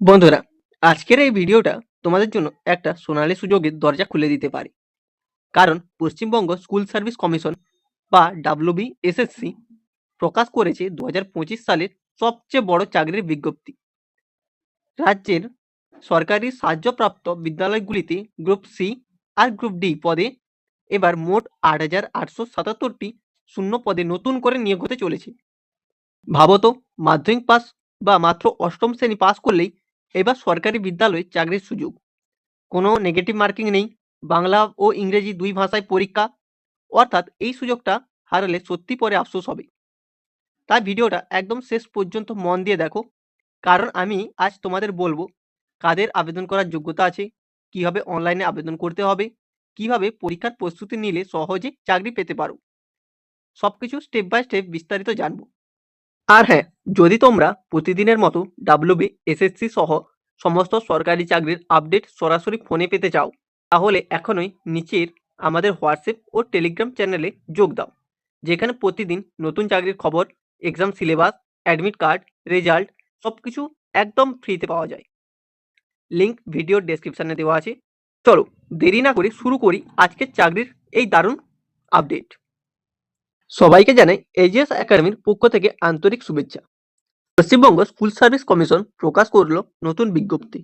বন্ধুরা, আজকের এই ভিডিওটা তোমাদের জন্য একটা সোনালী সুযোগের দরজা খুলে দিতে পারে। কারণ পশ্চিমবঙ্গ স্কুল সার্ভিস কমিশন বা ডাব্লিউবি এসএসসি প্রকাশ করেছে দু হাজার পঁচিশ সালের সবচেয়ে বড় চাকরির বিজ্ঞপ্তি। রাজ্যের সরকারি সাহায্যপ্রাপ্ত বিদ্যালয়গুলিতে গ্রুপ সি আর গ্রুপ ডি পদে এবার মোট আট হাজার আটশো সাতাত্তরটি শূন্য পদে নতুন করে নিয়োগ হতে চলেছে। ভাবত মাধ্যমিক পাস বা মাত্র অষ্টম শ্রেণি পাস করলেই এবার সরকারি বিদ্যালয়ে চাকরির সুযোগ। কোনো নেগেটিভ মার্কিং নেই, বাংলা ও ইংরেজি দুই ভাষায় পরীক্ষা। অর্থাৎ এই সুযোগটা হারালে সত্যি পরে আফসোস হবে। তাই ভিডিওটা একদম শেষ পর্যন্ত মন দিয়ে দেখো। কারণ আমি আজ তোমাদের বলব, কাদের আবেদন করার যোগ্যতা আছে? কীভাবে অনলাইনে আবেদন করতে হবে? কীভাবে পরীক্ষার প্রস্তুতি নিলে সহজে চাকরি পেতে পারো? সবকিছু স্টেপ বাই স্টেপ বিস্তারিত জানব। আর হ্যাঁ যদি তোমরা প্রতিদিনের মতো ডাব্লিউবি এসএসসি সহ সমস্ত সরকারি চাকরির আপডেট সরাসরি ফোনে পেতে চাও, তাহলে এখনই নিচের আমাদের হোয়াটসঅ্যাপ ও টেলিগ্রাম চ্যানেলে যোগ দাও, যেখানে প্রতিদিন নতুন চাকরির খবর exam syllabus admit card result সব কিছু একদম ফ্রিতে পাওয়া যায়। লিঙ্ক ভিডিওর ডেসক্রিপশানে দেওয়া আছে। চলো দেরি না করে শুরু করি আজকের চাকরির এই দারুণ আপডেট সবাইকে জানাই এজিএস একাডেমির পক্ষ থেকে আন্তরিক শুভেচ্ছা। পশ্চিমবঙ্গ স্কুল সার্ভিস কমিশন প্রকাশ করল নতুন বিজ্ঞপ্তি।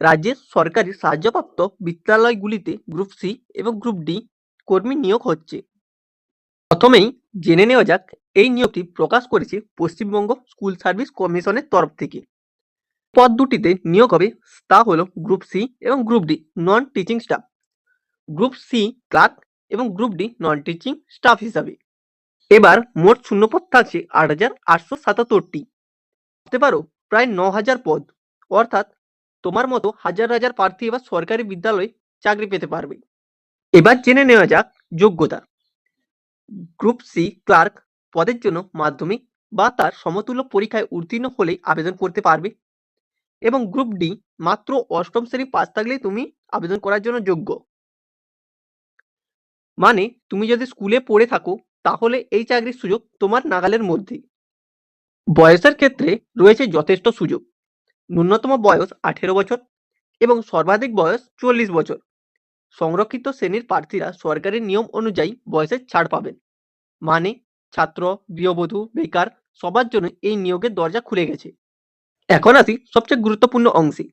রাজ্যের সরকারি সাহায্যপ্রাপ্ত বিদ্যালয়গুলিতে গ্রুপ সি এবং গ্রুপ ডি কর্মী নিয়োগ হচ্ছে। প্রথমেই জেনে নেওয়া যাক, এই নিয়োগটি প্রকাশ করেছে পশ্চিমবঙ্গ স্কুল সার্ভিস কমিশনের তরফ থেকে। পদ দুটিতে নিয়োগ হবে, তা হল গ্রুপ সি এবং group D non teaching staff group C clerk এবং group D non teaching staff হিসাবে। এবার মোট শূন্যপদ থাকছে আট হাজার আটশো সাতাত্তরটি। ভাবতে পারো, প্রায় ন হাজার পদ। অর্থাৎ তোমার মতো হাজার হাজার প্রার্থী এবার সরকারি বিদ্যালয়ে চাকরি পেতে পারবে। এবার জেনে নেওয়া যাক যোগ্যতা। গ্রুপ সি ক্লার্ক পদের জন্য মাধ্যমিক বা তার সমতুল্য পরীক্ষায় উত্তীর্ণ হলেই আবেদন করতে পারবে। এবং গ্রুপ ডি মাত্র অষ্টম শ্রেণি পাস থাকলেই তুমি আবেদন করার জন্য যোগ্য। মানে তুমি যদি স্কুলে পড়ে থাকো তাহলে এই চাকরির সুযোগ তোমার নাগালের মধ্যেই। বয়সের ক্ষেত্রে রয়েছে যথেষ্ট সুযোগ। ন্যূনতম বয়স আঠেরো বছর এবং সর্বাধিক বয়স চল্লিশ বছর। সংরক্ষিত শ্রেণির প্রার্থীরা সরকারি নিয়ম অনুযায়ী বয়সের ছাড় পাবেন। মানে ছাত্র, গৃহবধূ, বেকার সবার জন্য এই নিয়োগের দরজা খুলে গেছে। এখন আসি সবচেয়ে গুরুত্বপূর্ণ অংশে।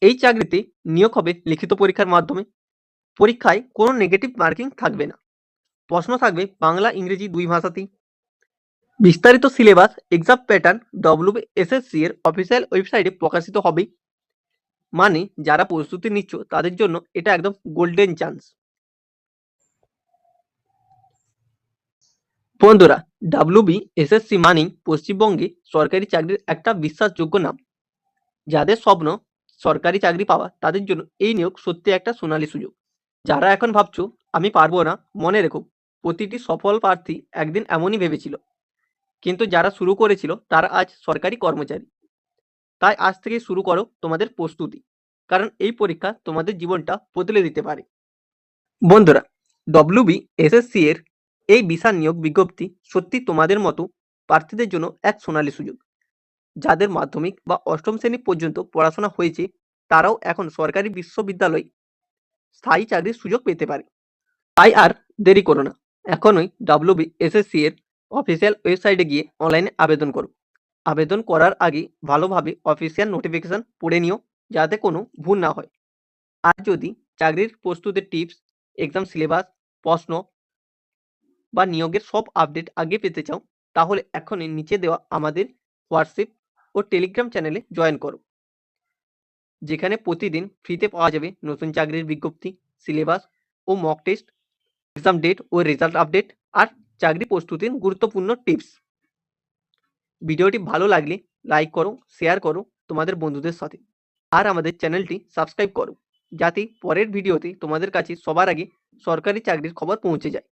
এই চাকরিতে নিয়োগ হবে লিখিত পরীক্ষার মাধ্যমে। পরীক্ষায় কোনো নেগেটিভ মার্কিং থাকবে না। প্রশ্ন থাকবে বাংলা, ইংরেজি দুই ভাষাতেই। বিস্তারিত সিলেবাস এক্সাম প্যাটার্ন ডব্লিউবিএসএসসি এর অফিসিয়াল ওয়েবসাইটে প্রকাশিত হবে মানে যারা প্রস্তুতি নিচ্ছ, তাদের জন্য এটা একদম গোল্ডেন চান্স বন্ধুরা ডাব্লিউবি এসএসসি মানেই পশ্চিমবঙ্গে সরকারি চাকরির একটা বিশ্বাসযোগ্য নাম। যাদের স্বপ্ন সরকারি চাকরি পাওয়া, তাদের জন্য এই নিয়োগ সত্যি একটা সোনালী সুযোগ। যারা এখন ভাবছ, আমি পারব না, মনে রেখো। প্রতিটি সফল প্রার্থী একদিন এমনই ভেবেছিল। কিন্তু যারা শুরু করেছিল, তারা আজ সরকারি কর্মচারী। তাই আজ থেকে শুরু করো তোমাদের প্রস্তুতি, কারণ এই পরীক্ষা তোমাদের জীবনটা বদলে দিতে পারে। বন্ধুরা ডব্লিউবি এসএসসি এর এই বিশাল নিয়োগ বিজ্ঞপ্তি সত্যি তোমাদের মতো প্রার্থীদের জন্য এক সোনালী সুযোগ। যাদের মাধ্যমিক বা অষ্টম শ্রেণি পর্যন্ত পড়াশোনা হয়েছে, তারাও এখন সরকারি বিশ্ববিদ্যালয় স্থায়ী চাকরির সুযোগ পেতে পারে। তাই আর দেরি করো না। এখনই ডাব্লিউবি এসএসসি এর অফিসিয়াল ওয়েবসাইটে গিয়ে অনলাইনে আবেদন করো। আবেদন করার আগে ভালোভাবে অফিসিয়াল নোটিফিকেশন পড়ে নিও, যাতে কোনো ভুল না হয়। আর যদি চাকরির প্রস্তুতির টিপস এক্সাম সিলেবাস প্রশ্ন বা নিয়োগের সব আপডেট আগে পেতে চাও, তাহলে এখনই নিচে দেওয়া আমাদের হোয়াটসঅ্যাপ ও টেলিগ্রাম চ্যানেলে জয়েন করো। যেখানে প্রতিদিন ফ্রিতে পাওয়া যাবে নতুন চাকরির বিজ্ঞপ্তি সিলেবাস ও মক টেস্ট এক্সাম ডেট ও রেজাল্ট আপডেট আর চাকরি প্রস্তুতির গুরুত্বপূর্ণ টিপস ভিডিওটি ভালো লাগলে লাইক করো শেয়ার করো তোমাদের বন্ধুদের সাথে। আর আমাদের চ্যানেলটি সাবস্ক্রাইব করো, যাতে পরের ভিডিওতে তোমাদের কাছে সবার আগে সরকারি চাকরির খবর পৌঁছে যায়।